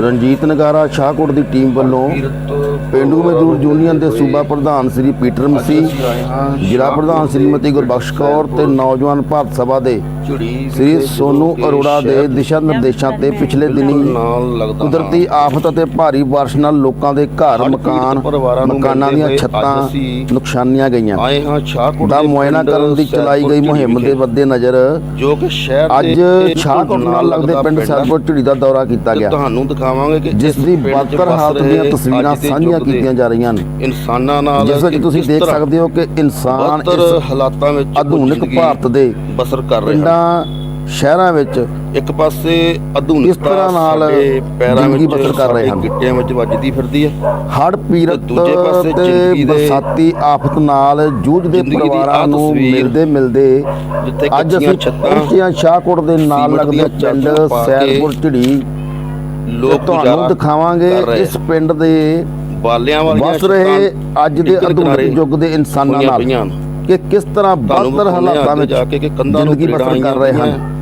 ਰਣਜੀਤ ਨਗਾਰਾ ਸ਼ਾਹਕੋਟ ਦੀ ਟੀਮ ਵੱਲੋਂ ਪਿੰਡੂ ਮਜ਼ਦੂਰ ਯੂਨੀਅਨ ਦੇ ਸੂਬਾ ਪ੍ਰਧਾਨ ਸ੍ਰੀ ਪੀਟਰ ਮਸੀਹ, ਜ਼ਿਲ੍ਹਾ ਪ੍ਰਧਾਨ ਸ੍ਰੀਮਤੀ ਗੁਰਬਖਸ਼ ਕੌਰ ਤੇ ਨੌਜਵਾਨ ਭਾਰਤ ਸਭਾ ਦੇ ਸ੍ਰੀ ਸੋਨੂ ਅਰੋੜਾ ਦੇ ਦਿਸ਼ਾ ਨਿਰਦੇਸ਼ਾਂ ਤੇ ਪਿਛਲੇ ਦਿਨੀ ਕੁਦਰਤੀ ਆਫਤ ਅਤੇ ਭਾਰੀ ਬਾਰਿਸ਼ ਨਾਲ ਲੋਕਾਂ ਦੇ ਘਰ ਮਕਾਨ ਮਕਾਨਾਂ ਦੀਆਂ ਛੱਤਾਂ ਨੁਕਸਾਨੀਆਂ ਗਈਆਂ। ਦਾ ਮੁਆਇਨਾ ਕਰਨ ਦੀ ਚਲਾਈ ਗਈ ਮੁਹਿੰਮ ਦੇ ਵਿਖੇ, ਮੱਦੇ ਨਜ਼ਰ। ਜੋ ਕਿ ਸ਼ਹਿਰ ਅੱਜ ਸ਼ਾਹਕੋਟ ਨਾਲ ਲੱਗਦੇ ਪਿੰਡ ਆ। ਸੈਦਪੁਰ ਝਿੜੀ ਦਾ ਦੌਰਾ ਕੀਤਾ ਗਿਆ। ਤੁਹਾਨੂੰ ਦਿਖਾਵਾਂਗੇ ਕਿ ਜਿਸ ਦੀ ਬਦਤਰ ਹਾਲਤ ਦੀਆਂ ਤਸਵੀਰਾਂ ਸਾਂਝੀਆਂ ਕੀਤੀਆਂ ਜਾ ਰਹੀਆਂ ਨੇ। ਇਨਸਾਨਾਂ ਨਾਲ ਜਿਸ ਵਿੱਚ ਤੁਸੀਂ ਦੇਖ ਸਕਦੇ ਹੋ ਕਿ ਇਨਸਾਨ ਇਸ ਹਾਲਾਤਾਂ ਵਿੱਚ ਆਧੁਨਿਕ ਭਾਰਤ ਦੇ ਬਸਰ ਕਰ ਰਹੇ ਹਨ ਸ਼ਹਿਰਾਂ ਵਿੱਚ ਇੱਕ ਪਾਸੇ ਆਧੁਨਿਕਤਾ ਇਸ ਤਰ੍ਹਾਂ ਨਾਲ ਪੈਰਾਂ ਜ਼ਿੰਦਗੀ ਵਿੱਚ ਬਸਰ ਕਰ ਰਹੇ ਹਨ। ਗਿੱਟਿਆਂ ਵਿੱਚ ਵੱਜਦੀ ਫਿਰਦੀ ਹੈ ਹੜ੍ਹ ਪੀੜਤ ਦੂਜੇ ਪਾਸੇ ਜ਼ਿੰਦਗੀ ਦੇ- ਬਰਸਾਤੀ ਆਫਤ ਨਾਲ ਜੂਝਦੇ ਪਰਿਵਾਰਾਂ ਨੂੰ ਮਿਲਦੇ ਮਿਲਦੇ ਜਿੱਥੇ ਕੱਚੀਆਂ ਛੱਤਾਂ ਹਾਂ ਸ਼ਾਹਕੋਟ ਦੇ ਨਾਲ ਲੱਗਦੇ ਪਿੰਡ ਸੈਦਪੁਰ ਝਿੜੀ ਲੋਕ ਤੁਹਾਨੂੰ ਦਿਖਾਵਾਂਗੇ ਇਸ ਪਿੰਡ ਦੇ ਬਾਲਿਆਂ ਵਾਲੀਆਂ ਵਸ ਰਹੇ ਅੱਜ ਦੇ ਆਧੁਨਿਕ ਯੁੱਗ ਦੇ ਇਨਸਾਨਾਂ ਨਾਲ। ਕਿ ਕਿਸ ਤਰ੍ਹਾਂ ਬਦਤਰ ਹਾਂ ਹਾਲਾਤਾਂ ਵਿੱਚ ਜਾ ਕੇ ਕਿ ਕੰਧਾਂ ਨੂੰ ਬਸਰ ਕਰ ਰਹੇ ਹਨ।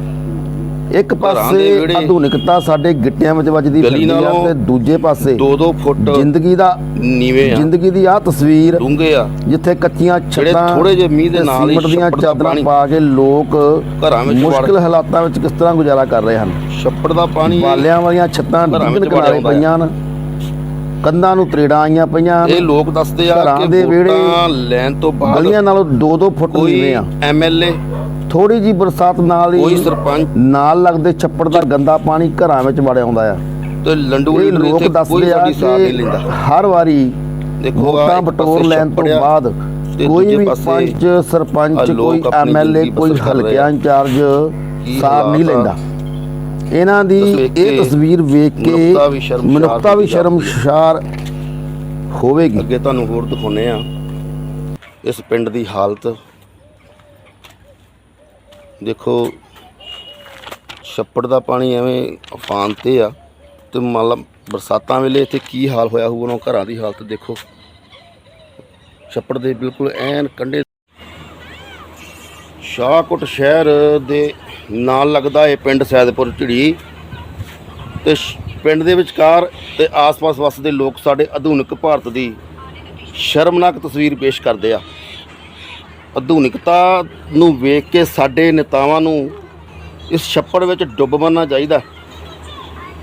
ਇੱਕ ਪਾਸੇ ਆਧੁਨਿਕਤਾ ਸਾਡੇ ਗਿੱਟਿਆਂ ਵਿੱਚ ਵੱਜਦੀ ਫਿਰਦੀ ਨਾਲੋਂ ਤੇ ਦੂਜੇ ਪਾਸੇ 2-2 ਫੁੱਟ ਜ਼ਿੰਦਗੀ ਦਾ ਨੀਵੇਂ ਆ। ਜ਼ਿੰਦਗੀ ਦੀ ਆ ਤਸਵੀਰ ਡੂੰਘੇ ਆ। ਜਿੱਥੇ ਕੱਚੀਆਂ ਛੱਤਾਂ ਥੋੜ੍ਹੇ ਜਿਹੇ ਮੀਂਹ ਦੇ ਨਾਲ ਹੀ ਦੀਆਂ ਚਾਦਰਾਂ ਪਾ ਕੇ ਲੋਕ ਘਰਾਂ ਵਿੱਚ ਮੁਸ਼ਕਲ ਹਾਲਾਤਾਂ ਵਿੱਚ ਕਿਸ ਤਰ੍ਹਾਂ ਗੁਜ਼ਾਰਾ ਕਰ ਰਹੇ ਹਨ। ਛੱਪੜ ਦਾ ਪਾਣੀ ਬਾਲਿਆਂ ਵਾਲੀਆਂ ਛੱਤਾਂ ਡਿੱਗਣ ਕਿਨਾਰੇ ਪਈਆਂ ਹਨ। ਕੰਧਾਂ ਨੂੰ ਤਰੇੜਾਂ ਆਈਆਂ ਪਈਆਂ ਇਹ ਲੋਕ ਦੱਸਦੇ ਆ ਘਰਾਂ ਕਿ ਵਿਹੜੇ ਵੋਟਾਂ ਲੈਣ ਤੋਂ ਬਾਅਦ ਗਲੀਆਂ ਨਾਲੋਂ 2-2 ਫੁੱਟ ਨੀਵੇਂ ਆ। ਕੋਈ ਐਮਐਲਏ ਥੋੜੀ ਜੀ ਬਰਸਾਤ ਨਾਲ ਕੋਈ ਹੀ ਸਰਪੰਚ ਨਾਲ ਲੱਗਦੇ ਛੱਪੜ ਦਾ ਗੰਦਾ ਪਾਣੀ ਘਰਾਂ ਵਿੱਚ ਵੜ ਆਉਂਦਾ ਆ। ਤੇ ਲੰਡੂ ਇਹ ਲੀਡਰ ਲੋਕ ਇੱਥੇ ਕੋਈ ਦੱਸਦੇ ਆ ਸਾਡੀ ਸਾਥ ਨਹੀਂ ਕਿ ਲੈਂਦਾ। ਹਰ ਵਾਰੀ ਦੇਖੋ ਵੋਟਾਂ ਬਟੋਰ ਲੈਣ ਤੋਂ ਬਾਅਦ ਕੋਈ ਵੀ ਪੰਚ ਸਰਪੰਚ ਕੋਈ ਐਮਐਲਏ ਕੋਈ ਹਲਕਿਆਂ। ਇੰਚਾਰਜ ਸਾਰ ਨਹੀਂ। ਲੈਂਦਾ। ਇਹਨਾਂ ਦੀ ਇਹ ਤਸਵੀਰ ਵੇਖ ਕੇ ਮਨੁੱਖਤਾ ਵੀ ਸ਼ਰਮਸ਼ਾਰ ਹੋਵੇਗੀ। ਅੱਗੇ ਤੁਹਾਨੂੰ ਹੋਰ ਦਿਖਾਉਨੇ ਆ ਇਸ ਪਿੰਡ ਦੀ ਹਾਲਤ। ਦੇਖੋ ਛੱਪੜ ਦਾ ਪਾਣੀ ਐਵੇਂ ਅਫਾਨ ਤੇ ਆ ਤੇ ਮੰਨ ਲਾ ਬਰਸਾਤਾਂ ਵੇਲੇ ਇੱਥੇ ਕੀ ਹਾਲ ਹੋਇਆ ਹੋਊ ਉਹਨਾਂ ਘਰਾਂ ਦੀ ਹਾਲਤ ਦੇਖੋ। ਛੱਪੜ ਦੇ ਬਿਲਕੁਲ ਐਨ ਕੰਢੇ ਸ਼ਾਹਕੋਟ ਸ਼ਹਿਰ ਦੇ ਨਾਲ ਲੱਗਦਾ ਇਹ ਪਿੰਡ ਸੈਦਪੁਰ ਝਿੜੀ। ਤੇ ਪਿੰਡ ਦੇ ਵਿਚਕਾਰ ਤੇ ਆਸ-ਪਾਸ ਵਸਦੇ ਲੋਕ ਸਾਡੇ ਆਧੁਨਿਕ ਭਾਰਤ ਦੀ ਸ਼ਰਮਨਾਕ ਤਸਵੀਰ ਪੇਸ਼ ਕਰਦੇ ਆ। ਆਧੁਨਿਕਤਾ ਨੂੰ ਵੇਖ ਕੇ ਸਾਡੇ ਨੇਤਾਵਾਂ ਨੂੰ ਇਸ ਛੱਪੜ ਵਿੱਚ ਡੁੱਬ ਮਰਨਾ ਚਾਹੀਦਾ।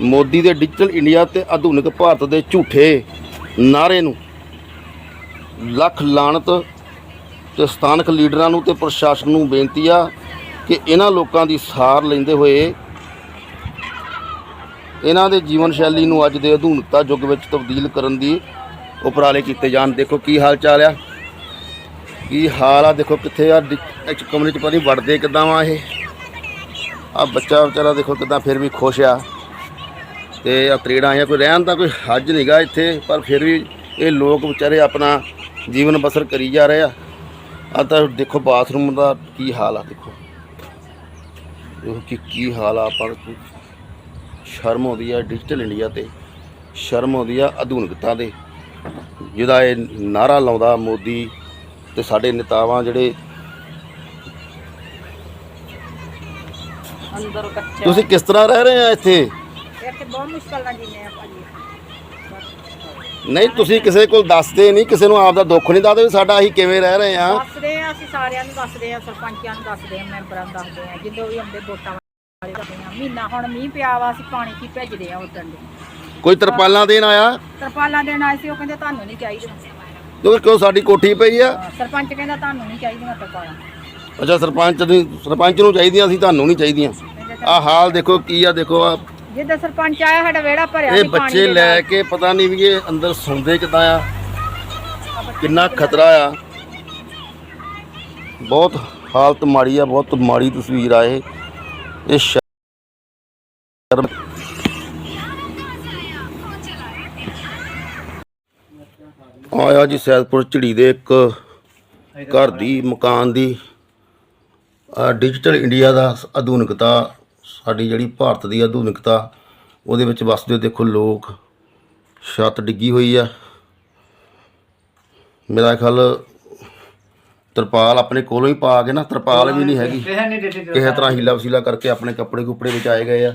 ਮੋਦੀ ਦੇ ਡਿਜੀਟਲ ਇੰਡੀਆ ਤੇ ਆਧੁਨਿਕ ਭਾਰਤ ਦੇ ਝੂਠੇ ਨਾਰੇ ਨੂੰ ਲੱਖ ਲਾਣਤ ਤੇ ਸਥਾਨਕ ਲੀਡਰਾਂ ਨੂੰ ਤੇ ਪ੍ਰਸ਼ਾਸਨ ਨੂੰ ਬੇਨਤੀ ਆ ਕਿ ਇਹਨਾਂ ਲੋਕਾਂ ਦੀ ਸਾਰ ਲੈਂਦੇ ਹੋਏ ਇਹਨਾਂ ਦੇ ਜੀਵਨ ਸ਼ੈਲੀ ਨੂੰ ਅੱਜ ਦੇ ਆਧੁਨਿਕਤਾ ਯੁੱਗ ਵਿੱਚ ਤਬਦੀਲ ਕਰਨ ਦੀ ਉਪਰਾਲੇ ਕੀਤੇ ਜਾਣ। ਦੇਖੋ ਕੀ ਹਾਲ ਚਾਲ ਆ। ਕੀ ਹਾਲ ਆ ਦੇਖੋ ਕਿੱਥੇ ਆ। ਡਿ- ਇੱਕ ਕਮਰੇ ਚ ਪਾਣੀ ਵੜਦੇ ਕਿਦਾਂ ਵਾ ਇਹ। ਆ ਬੱਚਾ ਵਿਚਾਰਾ ਦੇਖੋ ਕਿਦਾਂ ਫਿਰ ਵੀ ਖੁਸ਼ ਆ। ਤੇ ਆ ਤਰੇੜਾਂ ਆਈਆਂ। ਕੋਈ ਰਹਿਣ ਦਾ ਕੋਈ ਹੱਜ ਨਹੀਂਗਾ ਇੱਥੇ, ਪਰ ਫਿਰ ਵੀ ਇਹ ਲੋਕ ਵਿਚਾਰੇ ਆਪਣਾ ਜੀਵਨ ਬਸਰ ਕਰੀ ਜਾ ਰਹੇ ਆ। ਆ ਤਾਂ ਦੇਖੋ ਬਾਥਰੂਮ ਦਾ ਕੀ ਹਾਲ ਆ ਦੇਖੋ। ਦੇਖੋ ਕਿ ਕੀ ਹਾਲ ਆ ਆਪਾਂ ਨੂੰ। ਸ਼ਰਮ ਆਉਂਦੀ ਆ ਡਿਜੀਟਲ ਇੰਡੀਆ ਤੇ। ਸ਼ਰਮ ਆਉਂਦੀ ਆ ਆਧੁਨਿਕਤਾ ਦੇ ਜਿਹਦਾ ਇਹ ਨਾਰਾ ਲਾਉਂਦਾ ਮੋਦੀ ਤੇ ਸਾਡੇ ਨੇਤਾਵਾਂ ਜਿਹੜੇ ਅੰਦਰ ਕੱਚਾ। ਤੁਸੀਂ ਕਿਸ ਤਰ੍ਹਾਂ ਰਹਿ ਰਹੇ ਆ ਇੱਥੇ? ਇੱਥੇ ਬਹੁਤ ਮੁਸ਼ਕਲ ਨਾਲ ਜੀਨੇ ਆ ਭਾਜੀ। ਨਹੀਂ ਤੁਸੀਂ ਕਿਸੇ ਕੋਲ ਦੱਸਦੇ ਨਹੀਂ ਕਿਸੇ ਨੂੰ ਆਪਦਾ ਦੁੱਖ ਨਹੀਂ ਦੱਸਦੇ ਵੀ ਸਾਡਾ ਅਸੀਂ ਕਿਵੇਂ ਰਹਿ ਰਹੇ ਆ। ਅਸੀਂ ਸਾਰਿਆਂ ਨੂੰ ਦੱਸਦੇ ਆ ਸਰਪੰਚਾਂ ਨੂੰ ਦੱਸਦੇ ਆ ਮੈਂਬਰਾਂ ਨੂੰ ਦੱਸਦੇ ਆ ਜਦੋਂ ਵੀ ਆਉਂਦੇ ਵੋਟਾਂ ਵਾਲੇ ਦੱਸਦੇ ਆ ਮਹੀਨਾ ਹੁਣ ਮੀਂਹ ਪਿਆ ਵਾ ਅਸੀਂ ਪਾਣੀ ਕੀ ਭੇਜਦੇ ਆ ਉਦੋਂ ਦੇ ਕੋਈ ਤਰਪਾਲਾਂ ਦੇਣ ਆਇਆ? ਤਰਪਾਲਾਂ ਦੇਣ ਆਏ ਸੀ ਉਹ ਕਹਿੰਦੇ ਤੁਹਾਨੂੰ ਨਹੀਂ ਚਾਹੀਦੀਆਂ। ਕਿਉਂਕਿ ਕਿਉਂ ਸਾਡੀ ਕੋਠੀ ਪਈ ਆ? ਹਾਂ, ਸਰਪੰਚ ਕਹਿੰਦਾ ਤੁਹਾਨੂੰ ਨਹੀਂ ਚਾਹੀਦੀਆਂ ਤਰਪਾਲਾਂ। ਅੱਛਾ ਸਰਪੰਚ ਦੀ ਸਰਪੰਚ ਨੂੰ ਚਾਹੀਦੀਆਂ ਸੀ ਤੁਹਾਨੂੰ ਨਹੀਂ ਚਾਹੀਦੀਆਂ। ਆ ਹਾਲ ਦੇਖੋ ਕੀ ਆ ਦੇਖੋ ਆ ਜਿੱਦਾਂ ਸਰਪੰਚ ਆਇਆ ਸਾਡਾ ਵਿਹੜਾ ਭਰਿਆ ਇਹ ਸੀ ਪਾਣੀ ਬੱਚੇ ਦੇ ਲੈ। ਕੇ ਪਤਾ ਨਹੀਂ ਵੀ ਇਹ ਅੰਦਰ ਸੌਂਦੇ ਕਿੱਦਾਂ ਆ ਕਿੰਨਾ ਖਤਰਾ ਆ। ਬਹੁਤ ਹਾਲਤ ਮਾੜੀ ਆ, ਬਹੁਤ ਮਾੜੀ ਤਸਵੀਰ ਆ ਇਹ। ਇਹ ਸ਼ਰਮ ਆਇਆ ਜੀ ਸੈਦਪੁਰ ਝਿੜੀ ਦੇ ਇੱਕ ਘਰ ਦੀ, ਮਕਾਨ ਦੀ। ਡਿਜੀਟਲ ਇੰਡੀਆ ਦਾ ਆਧੁਨਿਕਤਾ, ਸਾਡੀ ਜਿਹੜੀ ਭਾਰਤ ਦੀ ਆਧੁਨਿਕਤਾ, ਉਹਦੇ ਵਿੱਚ ਵਸਦੇ ਦੇਖੋ ਲੋਕ ਛੱਤ ਡਿੱਗੀ ਹੋਈ ਆ। ਮੇਰਾ ਖਿਆਲ ਤਰਪਾਲ ਆਪਣੇ ਕੋਲੋਂ ਹੀ ਪਾ ਕੇ ਨਾ ਤਰਪਾਲ ਵੀ ਨਹੀਂ ਹੈਗੀ। ਕਿਸੇ ਤਰ੍ਹਾਂ ਹੀਲਾ ਵਸੀਲਾ ਕਰਕੇ ਆਪਣੇ ਕੱਪੜੇ ਕੁਪੜੇ ਬਚਾਏ ਗਏ ਆ।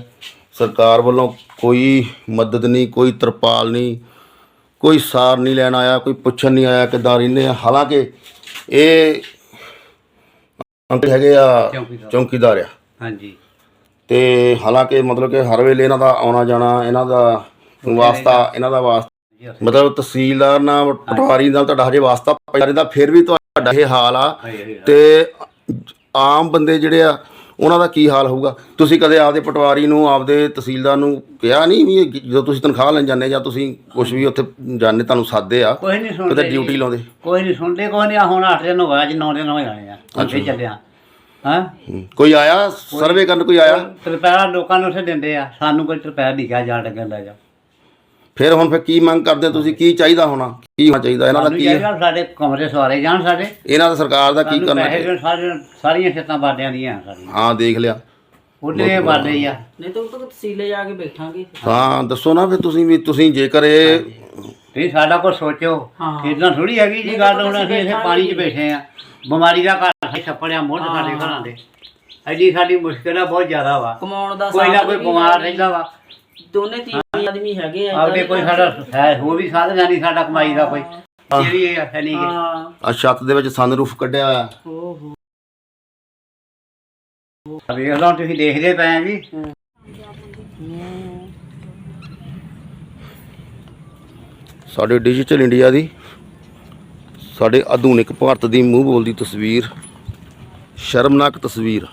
ਸਰਕਾਰ ਵੱਲੋਂ ਕੋਈ ਮਦਦ ਨਹੀਂ ਕੋਈ ਤਰਪਾਲ ਨਹੀਂ ਕੋਈ ਸਾਰ ਨਹੀਂ ਲੈਣ ਆਇਆ ਕੋਈ ਪੁੱਛਣ ਨਹੀਂ ਆਇਆ ਕਿੱਦਾਂ ਰਹਿੰਦੇ ਆ। ਹਾਲਾਂਕਿ ਇਹ ਅੰਕਲ ਹੈਗੇ ਆ ਚੌਕੀਦਾਰ। ਆ। ਹਾਂਜੀ। ਤੇ ਹਾਲਾਂਕਿ ਮਤਲਬ ਕਿ ਹਰ ਵੇਲੇ ਇਹਨਾਂ ਦਾ ਆਉਣਾ ਜਾਣਾ ਇਹਨਾਂ ਦਾ ਵਾਸਤਾ ਇਹਨਾਂ ਦਾ ਵਾਸਤਾ ਮਤਲਬ ਤਹਿਸੀਲਦਾਰ ਨਾਲ ਪਟਵਾਰੀ ਨਾਲ ਤੁਹਾਡਾ ਹਜੇ ਵਾਸਤਾ ਪਿਆ ਰਹਿੰਦਾ ਫਿਰ ਵੀ ਤੁਹਾਡਾ ਇਹ ਹਾਲ ਆ ਤੇ ਆਮ ਬੰਦੇ ਜਿਹੜੇ ਆ ਉਹਨਾਂ ਦਾ ਕੀ ਹਾਲ ਹੋਊਗਾ? ਤੁਸੀਂ ਕਦੇ ਆਪਦੇ ਪਟਵਾਰੀ ਨੂੰ ਆਪਦੇ ਤਹਿਸੀਲਦਾਰ ਨੂੰ ਕਿਹਾ ਨਹੀਂ ਵੀ ਇਹ ਜਦੋਂ ਤੁਸੀਂ ਤਨਖਾਹ ਲੈਣ ਜਾਂਦੇ ਜਾਂ ਤੁਸੀਂ ਕੁਝ ਵੀ ਉੱਥੇ ਜਾਂਦੇ ਤੁਹਾਨੂੰ ਸਾਦੇ ਆ? ਕੋਈ ਨਹੀਂ ਸੁਣਦੇ ਕਿਤੇ ਡਿਊਟੀ ਲਾਉਂਦੇ? ਕੋਈ ਨਹੀਂ ਸੁਣਦੇ ਕੋਈ ਨਹੀਂ ਹੁਣ 8 ਦਿਨ ਹੋ ਗਏ ਅੱਜ 9 ਦਿਨ ਹੋ ਜਾਣੇ ਆ। ਅੱਛੇ। ਚੱਲਿਆ। ਹਾਂ। ਕੋਈ ਆਇਆ? ਸਰਵੇ ਕਰਨ ਕੋਈ ਆਇਆ? ਤਰਪੈਰਾ ਲੋਕਾਂ ਨੂੰ ਉੱਥੇ ਦਿੰਦੇ ਆ। ਸਾਨੂੰ ਕੋਈ ਤਰਪੈਰਾ ਨਹੀਂ ਕਿਹਾ ਜਾਣ ਲੱਗਣ ਲੈ ਜਾ। ਫਿਰ ਹੁਣ ਫਿਰ ਕੀ ਮੰਗ ਕਰਦੇ ਹੋ ਤੁਸੀਂ? ਕੀ ਚਾਹੀਦਾ ਹੋਣਾ? ਕੀ ਹੋਣਾ ਚਾਹੀਦਾ? ਇਹਨਾਂ ਦਾ ਸਾਨੂੰ ਕੀ ਹੈ ਚਾਹੀਦਾ ਸਾਡੇ ਕਮਰੇ ਸਵਾਰੇ ਜਾਣ ਸਾਡੇ। ਇਹਨਾਂ ਦਾ ਸਰਕਾਰ ਦਾ ਕੀ ਸਾਨੂੰ ਕਰਨਾ? ਪੈਸੇ ਚਾਹੀਦਾ ਦੇਣ ਸਾਰੇ ਸਾਰੀਆਂ ਛੱਤਾਂ ਬਾਡਿਆਂ ਦੀਆਂ ਸਾਰੀਆਂ। ਹਾਂ ਦੇਖ ਲਿਆ। ਉਹਦੇ ਬਾਡੇ ਆ। ਨਹੀਂ ਤਾਂ ਉਹ ਤਾਂ ਤਸੀਲੇ ਜਾ ਕੇ ਬੈਠਾਂਗੇ। ਹਾਂ ਦੱਸੋ ਨਾ ਫਿਰ ਤੁਸੀਂ ਵੀ ਤੁਸੀਂ ਜੇਕਰ ਇਹ ਤੁਸੀਂ ਸਾਡਾ ਕੁਝ ਸੋਚੋ। ਇਦਾਂ ਥੋੜੀ ਹੈਗੀ ਜੀ ਗੱਲ ਹੁਣ ਅਸੀਂ ਇੱਥੇ ਪਾਣੀ 'ਚ ਬੈਠੇ ਆ। ਬਿਮਾਰੀ ਦਾ ਘਰ ਹੈ ਛੱਪੜਿਆ ਮੁੱਢ ਸਾਡੇ ਘਰਾਂ ਦੇ। ਐਡੀ ਸਾਡੀ ਮੁਸ਼ਕਿਲ ਆ ਬਹੁਤ ਜ਼ਿਆਦਾ ਵਾ। ਕਮਾਉਣ ਦਾ ਕੋਈ ਨਾ ਸਾਧਨ ਕੋਈ ਵੀ ਬਿਮਾਰ। ਰਹਿੰਦਾ ਵਾ। ਦੋਨੇ ਤਿੰਨ ਆਦਮੀ ਹੈਗੇ ਆ ਆਪਦੇ ਕੋਈ ਸਾਡਾ ਹੈ ਹੋਰ ਵੀ ਸਾਧਨ ਹੈ ਨਹੀਂ ਸਾਡਾ ਕਮਾਈ ਦਾ ਕੋਈ। ਇਹ ਵੀ ਇਹ ਹੈ ਨਹੀਂ। ਹਾਂ। ਆ ਛੱਤ ਦੇ ਵਿੱਚ ਸਨਰੂਫ ਕੱਢਿਆ ਹੋਇਆ। ਓਹੋ। ਵੇਖ ਲਓ ਤੁਸੀਂ ਦੇਖਦੇ ਪਏ ਆ ਜੀ ਸਾਡੇ ਡਿਜੀਟਲ ਇੰਡੀਆ ਦੀ ਸਾਡੇ ਆਧੁਨਿਕ ਭਾਰਤ ਦੀ ਮੂੰਹ ਬੋਲਦੀ ਤਸਵੀਰ ਸ਼ਰਮਨਾਕ ਤਸਵੀਰ।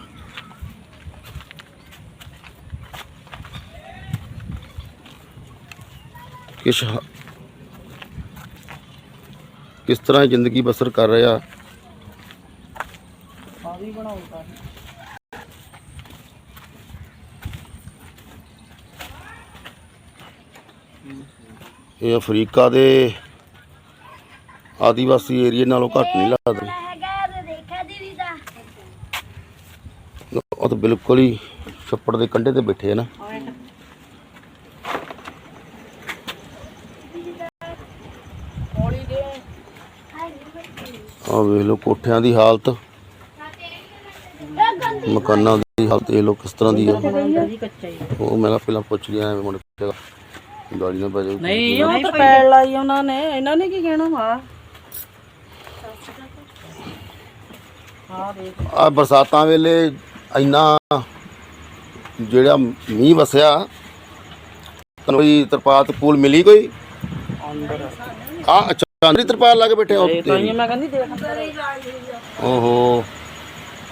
ਕਿਸ ਕਿਸ ਤਰ੍ਹਾਂ ਜ਼ਿੰਦਗੀ ਬਸਰ ਕਰ ਰਿਹਾ? ਇਹ ਅਫਰੀਕਾ ਦੇ ਆਦੀਵਾਸੀ ਏਰੀਏ ਨਾਲੋਂ ਘੱਟ ਨਹੀਂ ਲੱਗਦਾ। ਉਹ ਤਾਂ ਬਿਲਕੁਲ ਹੀ ਛੱਪੜ ਦੇ ਕੰਢੇ ਤੇ ਬੈਠੇ ਆ ਨਾ। ਆ ਵੇਖ ਲਓ ਕੋਠਿਆਂ ਦੀ ਹਾਲਤ ਮਕਾਨਾਂ ਦੀ ਹਾਲਤ ਇਹ ਲੋ ਕਿਸ ਤਰ੍ਹਾਂ ਦੀ ਆ। ਉਹ ਮੈਂ ਪਹਿਲਾਂ ਪੁੱਛ ਲਿਆ ਐਵੇਂ ਮੁੜ ਕੇ ਗਾੜੀ ਨਾ ਪੈ ਜਾਊ ਨਹੀਂ ਉਹ ਤਾਂ ਪੈੜ ਲਾਈ ਉਹਨਾਂ ਨੇ ਇਹਨਾਂ ਨੇ ਕੀ ਕਹਿਣਾ ਵਾ? ਆ ਬਰਸਾਤਾਂ ਵੇਲੇ ਇੰਨਾ ਜਿਹੜਾ ਮੀਂਹ ਵਸਿਆ ਤੁਹਾਨੂੰ ਕੋਈ ਤਰਪਾਲ ਤਰਪੂਲ ਮਿਲੀ ਕੋਈ? ਆ ਅੱਛਾ। ਅੰਦਰੀ ਤਰਪਾਲ ਲਾ ਕੇ ਬੈਠੇ ਹੋ ਤਾਂ ਹੀ ਮੈਂ ਕਹਿੰਦੀ ਦੇਖ। ਓਹੋ।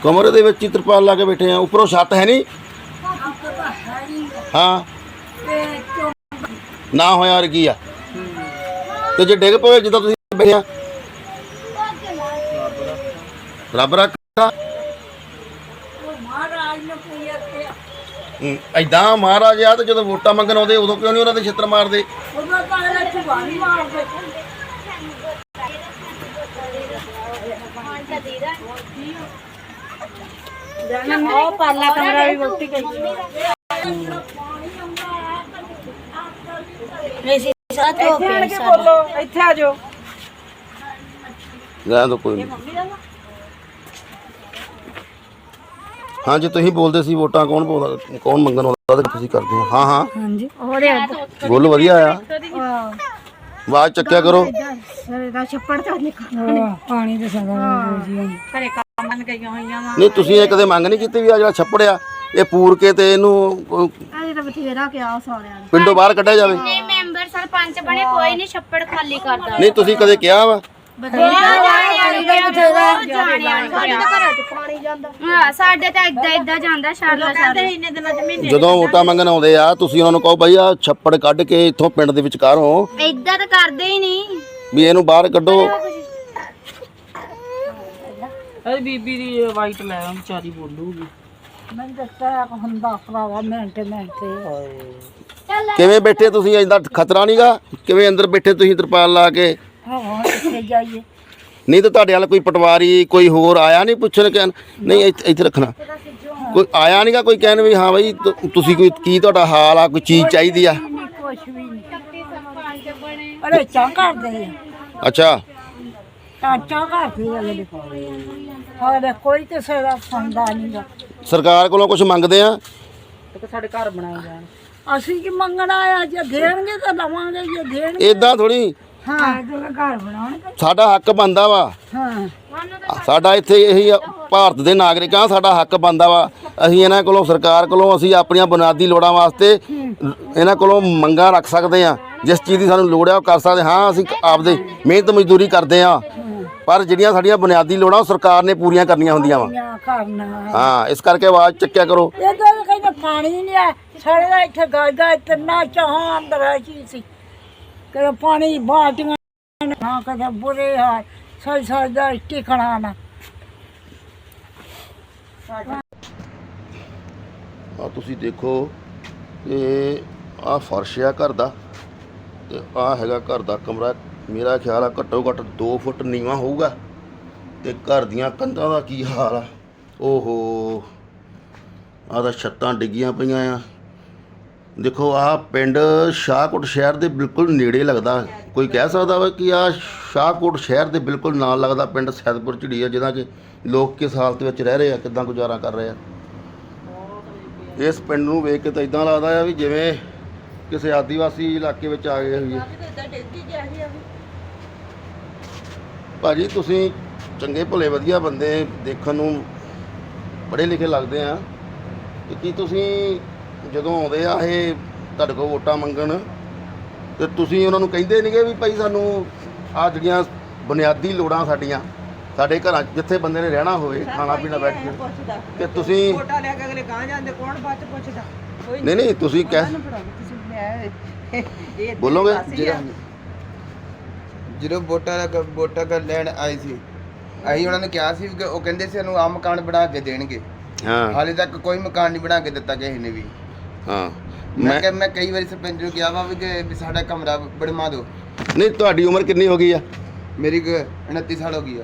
ਕਮਰੇ ਦੇ ਵਿੱਚ ਹੀ ਤਰਪਾਲ ਲਾ ਕੇ ਬੈਠੇ ਆ। ਉੱਪਰੋਂ ਛੱਤ ਹੈ ਨਹੀਂ? ਹਾਂ। ਨਾ ਹੋਇਆ ਯਾਰ ਕੀ ਆ। ਤੇ ਜੇ ਡਿੱਗ ਪਵੇ ਜਿੱਦਾਂ ਤੁਸੀਂ ਬੈਠੇ ਆ। ਰੱਬ ਰੱਖਾ ਏਦਾਂ ਮਹਾਰਾਜ ਆ ਤੇ ਜਦੋਂ ਵੋਟਾਂ ਮੰਗਣ ਆਉਂਦੇ ਉਦੋਂ ਕਿਉਂ ਨਹੀਂ ਉਹਨਾਂ ਦੇ ਛਿੱਤਰ ਮਾਰਦੇ। ਉਹ ਪਾਲਾ ਕਮਰਾ ਵੀ ਵੋਟੀ ਗਈ ਇੱਥੇ ਆਣ ਕੇ ਬੋਲੋ ਇੱਥੇ ਆ ਜਾਓ। ਰਹਿਣ ਦੋ ਕੋਈ ਨਹੀਂ। ਹਾਂਜੀ ਤੁਸੀਂ ਬੋਲਦੇ ਸੀ ਵੋਟਾਂ ਕੌਣ ਪਾਉਂਦਾ ਕੌਣ ਮੰਗਣ ਆਉਂਦਾ ਤੇ ਤੁਸੀਂ ਕਰਦੇ ਹੋ। ਹਾਂ ਹਾਂ। ਹਾਂਜੀ। ਉਹਦੇ ਬੋਲ ਵਧੀਆ ਆ। ਆਵਾਜ਼ ਚੱਕਿਆ ਕਰੋ। ਸਰੇ ਦਾ ਛੱਪੜ ਤਾਂ ਨਿਕਲ ਪਾਣੀ ਦੇ ਸੰਗਾ ਘਰੇ ਕੰਮ ਕਰਨ ਗਈਆਂ ਹੋਈਆਂ ਵਾ। ਨਹੀਂ ਤੁਸੀਂ ਇਹ ਕਦੇ ਮੰਗ ਨਹੀਂ ਕੀਤੀ ਵੀ ਆ ਜਿਹੜਾ ਛੱਪੜ ਆ ਇਹ ਪੂਰ ਕੇ ਤੇ ਇਹਨੂੰ ਅਹ, ਅਜੇ ਤਾਂ ਬਥੇਰਾ ਕਿਹਾ ਸਾਰਿਆਂ ਨੇ। ਪਿੰਡੋਂ ਬਾਹਰ ਕੱਢਿਆ ਜਾਵੇ। ਨਹੀਂ ਮੈਂਬਰ ਸਰਪੰਚ ਬਣੇ ਕੋਈ ਨਹੀਂ ਛੱਪੜ ਖਾਲੀ ਕਰਦਾ। ਨਹੀਂ ਤੁਸੀਂ ਕਦੇ ਕਿਹਾ ਵਾ? ਹਾਂ ਸਾਡੇ ਤਾਂ ਇਦਾਂ ਇਦਾਂ ਜਾਂਦਾ ਸ਼ਾਰਲਾ ਸ਼ਾਰਲਾ ਇੰਨੇ ਦਿਨਾਂ ਚ ਮਹੀਨੇ ਜਦੋਂ ਵੋਟਾਂ ਮੰਗਣ ਆਉਂਦੇ ਆ ਤੁਸੀਂ ਉਹਨਾਂ ਨੂੰ ਕਹੋ ਬਈ ਆ ਛੱਪੜ ਕੱਢ ਕੇ ਇੱਥੋਂ ਪਿੰਡ ਦੇ ਵਿਚਕਾਰੋਂ ਇਦਾਂ ਤਾਂ ਕਰਦੇ ਹੀ ਨਹੀਂ। ਵੀ ਇਹਨੂੰ ਬਾਹਰ ਕੱਢੋ। ਅਰੇ ਬੀਬੀ ਦੀ ਵਾਈਟ ਲੈ ਆ ਵਿਚਾਰੀ ਬੋਲੂਗੀ। ਮੈਂ ਦੱਸਿਆ ਹੁੰਦਾ ਭਰਾਵਾ ਮਿੰਟ ਮਿੰਟ। ਕਿਵੇਂ ਬੈਠੇ ਤੁਸੀਂ? ਇੰਦਾ ਖਤਰਾ ਨਹੀਂਗਾ ਕਿਵੇਂ ਅੰਦਰ ਬੈਠੇ ਤੁਸੀਂ ਤਰਪਾਲ ਲਾ ਕੇ? ਹਾਂ ਕਿੱਥੇ ਜਾਈਏ। ਨਹੀਂ ਤਾਂ ਤੁਹਾਡੇ ਵੱਲ ਕੋਈ ਪਟਵਾਰੀ ਕੋਈ ਹੋਰ ਆਇਆ ਨਹੀਂ ਪੁੱਛਣ ਕਹਿਣ? ਨਹੀਂ ਇੱਥੇ ਇੱਥੇ ਰੱਖਣਾ। ਕੋਈ ਆਇਆ ਨਹੀਂਗਾ ਕੋਈ ਕਹਿਣ ਵੀ ਹਾਂ ਬਈ ਤੁ- ਤੁਸੀਂ ਕੋਈ ਕੀ ਤੁਹਾਡਾ ਹਾਲ ਆ ਕੋਈ ਚੀਜ਼ ਚਾਹੀਦੀ ਆ? ਕੁਛ ਵੀ ਨਹੀਂ। ਅਰੇ ਚਾਹ ਕਰਦੇ ਆ ਅੱਛਾ। ਚਾਚਾ ਘਰ ਦੀ ਅਗਲੇ ਹੋਰ ਕੋਈ ਕਿਸੇ ਦਾ ਸੁਣਦਾ ਨਹੀਂਗਾ ਸਰਕਾਰ ਕੋਲੋਂ ਕੁਝ ਮੰਗਦੇ ਆ? ਤੇ ਸਾਡੇ ਘਰ ਬਣਾਏ ਜਾਣ। ਅਸੀਂ ਕੀ ਮੰਗਣਾ ਆ? ਜੇ ਦੇਣਗੇ ਤਾਂ ਲਵਾਂਗੇ ਜੇ ਦੇਣਗੇ ਇਦਾਂ ਥੋੜੀ ਹਾਂ ਜਦੋਂ ਘਰ ਬਣਾਉਣਗੇ। ਸਾਡਾ ਹੱਕ ਬਣਦਾ ਵਾ। ਹਾਂ। ਸਾਡਾ ਇੱਥੇ ਇਹੀ ਆ, ਭਾਰਤ ਦੇ ਨਾਗਰਿਕਾਂ ਸਾਡਾ ਹੱਕ ਬਣਦਾ ਵਾ। ਅਸੀਂ ਇਹਨਾਂ ਕੋਲੋਂ ਸਰਕਾਰ ਕੋਲੋਂ ਅਸੀਂ ਆਪਣੀਆਂ ਬੁਨਿਆਦੀ ਲੋੜਾਂ ਵਾਸਤੇ ਇਹਨਾਂ ਕੋਲੋਂ ਮੰਗਾਂ ਰੱਖ ਸਕਦੇ ਆ। ਜਿਸ ਚੀਜ਼ ਦੀ ਸਾਨੂੰ ਲੋੜ ਆ ਉਹ ਕਰ ਸਕਦੇ ਹਾਂ ਅਸੀਂ ਆਪਦੇ ਮਿਹਨਤ ਮਜ਼ਦੂਰੀ ਕਰਦੇ ਆ। ਪਰ ਜਿਹੜੀਆਂ ਸਾਡੀਆਂ ਬੁਨਿਆਦੀ ਲੋੜਾਂ ਉਹ ਸਰਕਾਰ ਨੇ ਪੂਰੀਆਂ ਕਰਨੀਆਂ ਹੁੰਦੀਆਂ ਵਾ। ਕਰਨਾ ਹਾਂ। ਇਸ ਕਰਕੇ ਆਵਾਜ਼ ਚੱਕਿਆ ਕਰੋ। ਇਧਰ ਕਹਿੰਦੇ ਪਾਣੀ ਨਹੀਂ ਆ ਸਾਡੇ ਦਾ ਇੱਥੇ ਗਾਇਦਾ ਕਿੰਨਾ ਚਾਹਾਂ ਅੰਦਰ ਆ ਚੀ ਸੀ ਕਦੇ ਪਾਣੀ ਬਾਟੀਆਂ ਨਾ ਕਦੇ ਬੁਰੇ ਹਾਲ ਸਹੀ ਸਹੀ ਦਾ ਟਿਕਣਾ ਨਾ। ਆ ਤੁਸੀਂ ਦੇਖੋ ਇਹ ਆ ਫਰਸ਼ ਆ ਘਰ ਦਾ ਤੇ ਆ ਹੈਗਾ ਘਰ ਦਾ ਕਮਰਾ। ਮੇਰਾ ਖਿਆਲ ਆ ਘੱਟੋ ਘੱਟ 2 ਫੁੱਟ ਨੀਵਾ ਹੋਊਗਾ। ਤੇ ਘਰ ਦੀਆਂ ਕੰਧਾਂ ਦਾ ਕੀ ਹਾਲ ਆ? ਓਹੋ ਆ ਤਾਂ ਛੱਤਾਂ ਡਿੱਗੀਆਂ ਪਈਆਂ ਆ। ਦੇਖੋ ਆ ਪਿੰਡ ਸ਼ਾਹਕੋਟ ਸ਼ਹਿਰ ਦੇ ਬਿਲਕੁਲ ਨੇੜੇ ਲੱਗਦਾ। ਕੋਈ ਕਹਿ ਸਕਦਾ ਵਾ ਕਿ ਆ ਸ਼ਾਹਕੋਟ ਸ਼ਹਿਰ ਦੇ ਬਿਲਕੁਲ ਨਾਲ ਲੱਗਦਾ ਪਿੰਡ ਸੈਦਪੁਰ ਝਿੜੀ ਆ ਜਿਹਦਾ ਕਿ ਲੋਕ ਕਿਸ ਹਾਲਤ ਵਿੱਚ ਰਹਿ ਰਹੇ ਆ, ਕਿਦਾਂ ਗੁਜ਼ਾਰਾ ਕਰ ਰਹੇ ਆ। ਇਸ ਪਿੰਡ ਨੂੰ ਵੇਖ ਕੇ ਤਾਂ ਇਦਾਂ ਲੱਗਦਾ ਆ ਵੀ ਜਿਵੇਂ ਕਿਸੇ ਆਦੀਵਾਸੀ ਇਲਾਕੇ ਵਿੱਚ ਆ ਗਏ ਹੋਈਏ। ਭਾਜੀ ਤੁਸੀਂ ਚੰਗੇ ਭਲੇ ਵਧੀਆ ਬੰਦੇ ਦੇਖਣ ਨੂੰ ਪੜ੍ਹੇ ਲਿਖੇ ਲੱਗਦੇ ਆ। ਤੇ ਕੀ ਤੁਸੀਂ ਜਦੋਂ ਆਉਂਦੇ ਆ ਇਹ ਤੁਹਾਡੇ ਕੋਲ ਵੋਟਾਂ ਮੰਗਣ ਤੇ ਤੁਸੀਂ ਉਹਨਾਂ ਨੂੰ ਕਹਿੰਦੇ ਨਹੀਂਗੇ ਵੀ ਭਾਈ ਸਾਨੂੰ ਆ ਜਿਹੜੀਆਂ ਬੁਨਿਆਦੀ ਲੋੜਾਂ ਸਾਡੀਆਂ ਸਾਡੇ ਘਰਾਂ 'ਚ ਜਿੱਥੇ ਬੰਦੇ ਨੇ ਰਹਿਣਾ ਹੋਵੇ ਖਾਣਾ ਪੀਣਾ ਬੈਠ ਕੇ। ਤੇ ਤੁਸੀਂ ਵੋਟਾਂ ਲੈ ਕੇ ਅਗਲੇ ਗਾਂ ਜਾਂਦੇ ਕੌਣ ਬਾਅਦ ਚ ਪੁੱਛਦਾ? ਕੋਈ ਨਹੀਂ ਨਹੀਂ ਤੁਸੀਂ ਕਹਿ ਬੋਲੋਗੇ? ਜਿਹੜਾ ਜਦੋਂ ਵੋਟਾਂ ਦਾ ਵੋਟਾਂ ਕਰ ਲੈਣ ਆਏ ਸੀ ਅਸੀਂ ਉਹਨਾਂ ਨੂੰ ਕਿਹਾ ਸੀ ਕਿ ਉਹ ਕਹਿੰਦੇ ਸੀ ਸਾਨੂੰ ਆ ਮਕਾਨ ਬਣਾ ਕੇ ਦੇਣਗੇ। ਹਾਂ। ਹਾਲੇ ਤੱਕ ਕੋਈ ਮਕਾਨ ਨਹੀਂ ਬਣਾ ਕੇ ਦਿੱਤਾ ਕਿਸੇ ਨੇ ਵੀ। ਹਾਂ। ਮੈਂ ਮੈਂ ਕਿ ਮੈਂ ਕਈ ਵਾਰੀ ਸਰਪੰਚ ਨੂੰ ਕਿਹਾ ਵਾ ਵੀ ਕਿ ਵੀ ਸਾਡਾ ਕਮਰਾ ਬਣਵਾ ਦਿਓ। ਨਹੀਂ ਤੁਹਾਡੀ ਉਮਰ ਕਿੰਨੀ ਹੋ ਗਈ ਆ? ਮੇਰੀ ਕੁ 29 ਸਾਲ ਹੋ ਗਈ ਆ।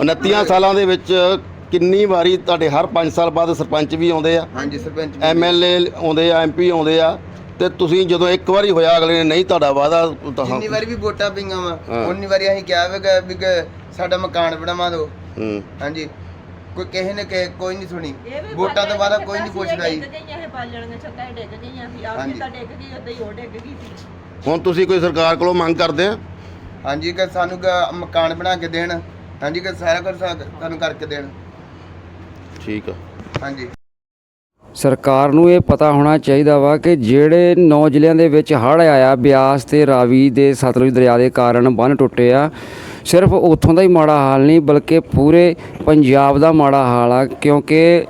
29 ਸਾਲਾਂ ਦੇ ਵਿੱਚ ਕਿੰਨੀ ਵਾਰੀ ਤੁਹਾਡੇ ਹਰ 5 ਸਾਲ ਬਾਅਦ ਸਰਪੰਚ ਵੀ ਆਉਂਦੇ ਆ? ਹਾਂਜੀ ਸਰਪੰਚ ਨੇ- ਐਮਐਲਏ ਆਉਂਦੇ ਆ ਐਮਪੀ ਆਉਂਦੇ ਆ। ਤੇ ਤੁਸੀਂ ਜਦੋਂ ਇੱਕ ਵਾਰੀ ਹੋਇਆ ਅਗਲੇ ਨੇ ਨਹੀਂ ਤੁਹਾਡਾ ਵਾਦਾ ਜਿੰਨੀ ਵਾਰੀ ਵੀ ਵੋਟਾਂ ਪਈਆਂ ਵਾ ਹਾਂ। ਉਨੀ ਵਾਰੀ ਅਸੀਂ ਕਿਹਾ ਵਾ ਕਿ- ਵੀ ਕਿ ਸਾਡਾ ਮਕਾਨ ਬਣਵਾ ਦਿਓ। ਹੂੰ। ਹਾਂਜੀ। ਕੋਈ ਕਿਸੇ ਨੇ ਕਿ ਕੋਈ ਨਹੀਂ ਸੁਣੀ। ਵੋਟਾਂ ਤੋਂ ਬਾਅਦ ਕੋਈ ਨਹੀਂ ਪੁੱਛਦਾ ਜੀ। ਹਾਂਜੀ। ਹੁਣ ਤੁਸੀਂ ਕੋਈ ਸਰਕਾਰ ਕੋਲੋਂ ਮੰਗ ਕਰਦੇ ਆ? ਹਾਂਜੀ ਕਿ ਸਾਨੂੰ ਕਿ ਮਕਾਨ ਬਣਾ ਕੇ ਦੇਣ। ਹਾਂਜੀ ਕਿ ਸਾਰਾ ਕੁਝ ਸਾ- ਸਾਨੂੰ ਕਰਕੇ ਦੇਣ। ਠੀਕ ਆ। ਹਾਂਜੀ। ਸਰਕਾਰ ਨੂੰ ਇਹ ਪਤਾ ਹੋਣਾ ਚਾਹੀਦਾ ਵਾ ਕਿ ਜਿਹੜੇ ਨੌ ਜ਼ਿਲ੍ਹਿਆਂ ਦੇ ਵਿੱਚ ਹੜ੍ਹ ਆਇਆ, ਬਿਆਸ ਤੇ ਰਾਵੀ ਦੇ ਸਤਲੁਜ ਦਰਿਆ ਦੇ ਕਾਰਨ ਬੰਨ ਟੁੱਟੇ ਆ, ਸਿਰਫ ਉੱਥੋਂ ਦਾ ਹੀ ਮਾੜਾ ਹਾਲ ਨਹੀਂ, ਬਲਕਿ ਪੂਰੇ ਪੰਜਾਬ ਦਾ ਮਾੜਾ ਹਾਲ ਆ, ਕਿਉਂਕਿ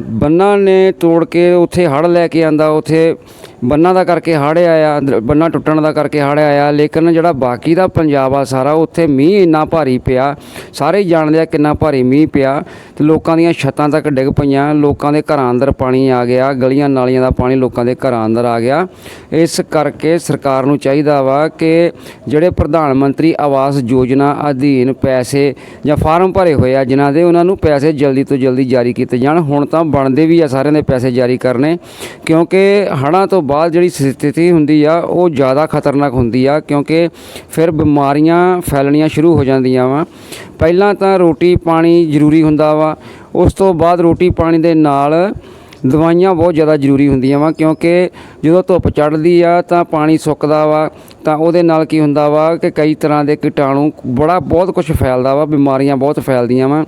ਬੰਨਾਂ ਨੇ ਤੋੜ ਕੇ ਉੱਥੇ ਹੜ੍ਹ ਲੈ ਕੇ ਆਂਦਾ, ਉੱਥੇ ਬੰਨਾਂ ਦਾ ਕਰਕੇ ਹੜ੍ਹ ਆਇਆ ਬੰਨਾ ਟੁੱਟਣ ਦਾ ਕਰਕੇ ਹੜ੍ਹ ਆਇਆ, ਲੇਕਿਨ ਜਿਹੜਾ ਬਾਕੀ ਦਾ ਪੰਜਾਬ ਆ ਸਾਰਾ, ਉੱਥੇ ਮੀਂਹ ਇੰਨਾ ਭਾਰੀ ਪਿਆ, ਸਾਰੇ ਜਾਣਦੇ ਆ ਕਿੰਨਾ ਭਾਰੀ ਮੀਂਹ ਪਿਆ, ਤੇ ਲੋਕਾਂ ਦੀਆਂ ਛੱਤਾਂ ਤੱਕ ਡਿੱਗ ਪਈਆਂ, ਲੋਕਾਂ ਦੇ ਘਰਾਂ ਅੰਦਰ ਪਾਣੀ ਆ ਗਿਆ, ਗਲੀਆਂ ਨਾਲੀਆਂ ਦਾ ਪਾਣੀ ਲੋਕਾਂ ਦੇ ਘਰਾਂ ਅੰਦਰ ਆ ਗਿਆ। ਇਸ ਕਰਕੇ ਸਰਕਾਰ ਨੂੰ ਚਾਹੀਦਾ ਵਾ ਕਿ ਜਿਹੜੇ ਪ੍ਰਧਾਨ ਮੰਤਰੀ ਆਵਾਸ ਯੋਜਨਾ ਅਧੀਨ ਪੈਸੇ ਜਾਂ ਫਾਰਮ ਭਰੇ ਹੋਏ ਆ, ਜਿਨ੍ਹਾਂ ਦੇ ਉਹਨਾਂ ਨੂੰ ਪੈਸੇ ਜਲਦੀ ਤੋਂ ਜਲਦੀ ਜਾਰੀ ਕੀਤੇ ਜਾਣ, ਹੁਣ ਤਾਂ ਬਣਦੇ ਵੀ ਆ, ਸਾਰਿਆਂ ਦੇ ਪੈਸੇ ਜਾਰੀ ਕਰਨੇ, ਕਿਉਂਕਿ ਹੜ੍ਹਾਂ ਤੋਂ ਬਾਅਦ ਜਿਹੜੀ ਸਥਿਤੀ ਹੁੰਦੀ ਆ, ਉਹ ਜ਼ਿਆਦਾ ਖਤਰਨਾਕ ਹੁੰਦੀ ਆ, ਕਿਉਂਕਿ ਫਿਰ ਬਿਮਾਰੀਆਂ ਫੈਲਣੀਆਂ ਸ਼ੁਰੂ ਹੋ ਜਾਂਦੀਆਂ ਵਾ। ਪਹਿਲਾਂ ਤਾਂ ਰੋਟੀ ਪਾਣੀ ਜ਼ਰੂਰੀ ਹੁੰਦਾ ਵਾ, ਉਸ ਤੋਂ ਬਾਅਦ ਰੋਟੀ ਪਾਣੀ ਦੇ ਨਾਲ ਦਵਾਈਆਂ ਬਹੁਤ ਜ਼ਿਆਦਾ ਜ਼ਰੂਰੀ ਹੁੰਦੀਆਂ ਵਾ, ਕਿਉਂਕਿ ਜਦੋਂ ਧੁੱਪ ਚੜ੍ਹਦੀ ਆ, ਤਾਂ ਪਾਣੀ ਸੁੱਕਦਾ ਵਾ, ਤਾਂ ਉਹਦੇ ਨਾਲ ਕੀ ਹੁੰਦਾ ਵਾ ਕਿ ਕਈ ਤਰ੍ਹਾਂ ਦੇ ਕੀਟਾਣੂ ਬੜਾ ਬਹੁਤ ਕੁਝ ਫੈਲਦਾ ਵਾ, ਬਿਮਾਰੀਆਂ ਬਹੁਤ ਫੈਲਦੀਆਂ ਵਾ।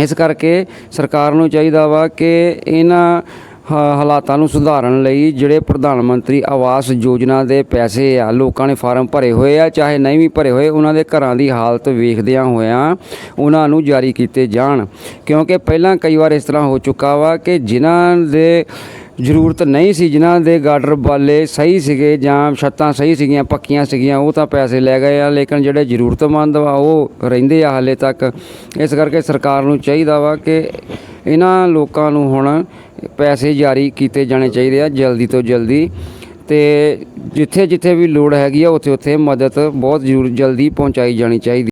ਇਸ ਕਰਕੇ ਸਰਕਾਰ ਨੂੰ ਚਾਹੀਦਾ ਵਾ ਕਿ ਇਹਨਾਂ ਹਾਲਾਤਾਂ ਨੂੰ ਸੁਧਾਰਨ ਲਈ ਜਿਹੜੇ ਪ੍ਰਧਾਨ ਮੰਤਰੀ ਆਵਾਸ ਯੋਜਨਾ ਦੇ ਪੈਸੇ ਆ, ਲੋਕਾਂ ਨੇ ਫਾਰਮ ਭਰੇ ਹੋਏ ਆ, ਚਾਹੇ ਨਹੀਂ ਵੀ ਭਰੇ ਹੋਏ, ਉਹਨਾਂ ਦੇ ਘਰਾਂ ਦੀ ਹਾਲਤ ਵੇਖਦਿਆਂ ਹੋਇਆਂ ਉਹਨਾਂ ਨੂੰ ਜਾਰੀ ਕੀਤੇ ਜਾਣ। ਕਿਉਂਕਿ ਪਹਿਲਾਂ ਕਈ ਵਾਰ ਇਸ ਤਰ੍ਹਾਂ ਹੋ ਚੁੱਕਾ ਵਾ ਕਿ ਜਿਨ੍ਹਾਂ ਦੇ ਜ਼ਰੂਰਤ ਨਹੀਂ ਸੀ, ਜਿਨ੍ਹਾਂ ਦੇ ਗਾਡਰ ਬਾਲੇ ਸਹੀ ਸੀਗੇ ਜਾਂ ਛੱਤਾਂ ਸਹੀ ਸੀਗੀਆਂ, ਪੱਕੀਆਂ ਸੀਗੀਆਂ, ਉਹ ਤਾਂ ਪੈਸੇ ਲੈ ਗਏ ਆ, ਲੇਕਿਨ ਜਿਹੜੇ ਜ਼ਰੂਰਤਮੰਦ ਵਾ, ਉਹ ਰਹਿੰਦੇ ਆ ਹਾਲੇ ਤੱਕ। ਇਸ ਕਰਕੇ ਸਰਕਾਰ ਨੂੰ ਚਾਹੀਦਾ ਵਾ ਕਿ ਇਹਨਾਂ ਲੋਕਾਂ ਨੂੰ ਹੁਣ ਪੈਸੇ ਜਾਰੀ ਕੀਤੇ ਜਾਣੇ ਚਾਹੀਦੇ ਆ, ਜਲਦੀ ਤੋਂ ਜਲਦੀ। ਤੇ ਜਿੱਥੇ ਜਿੱਥੇ ਵੀ ਲੋੜ ਹੈਗੀ ਆ ਉੱਥੇ ਉੱਥੇ ਮਦਦ ਬਹੁਤ ਜ਼ਰੂਰ ਜਲਦੀ ਪਹੁੰਚਾਈ ਜਾਣੀ ਚਾਹੀਦੀ।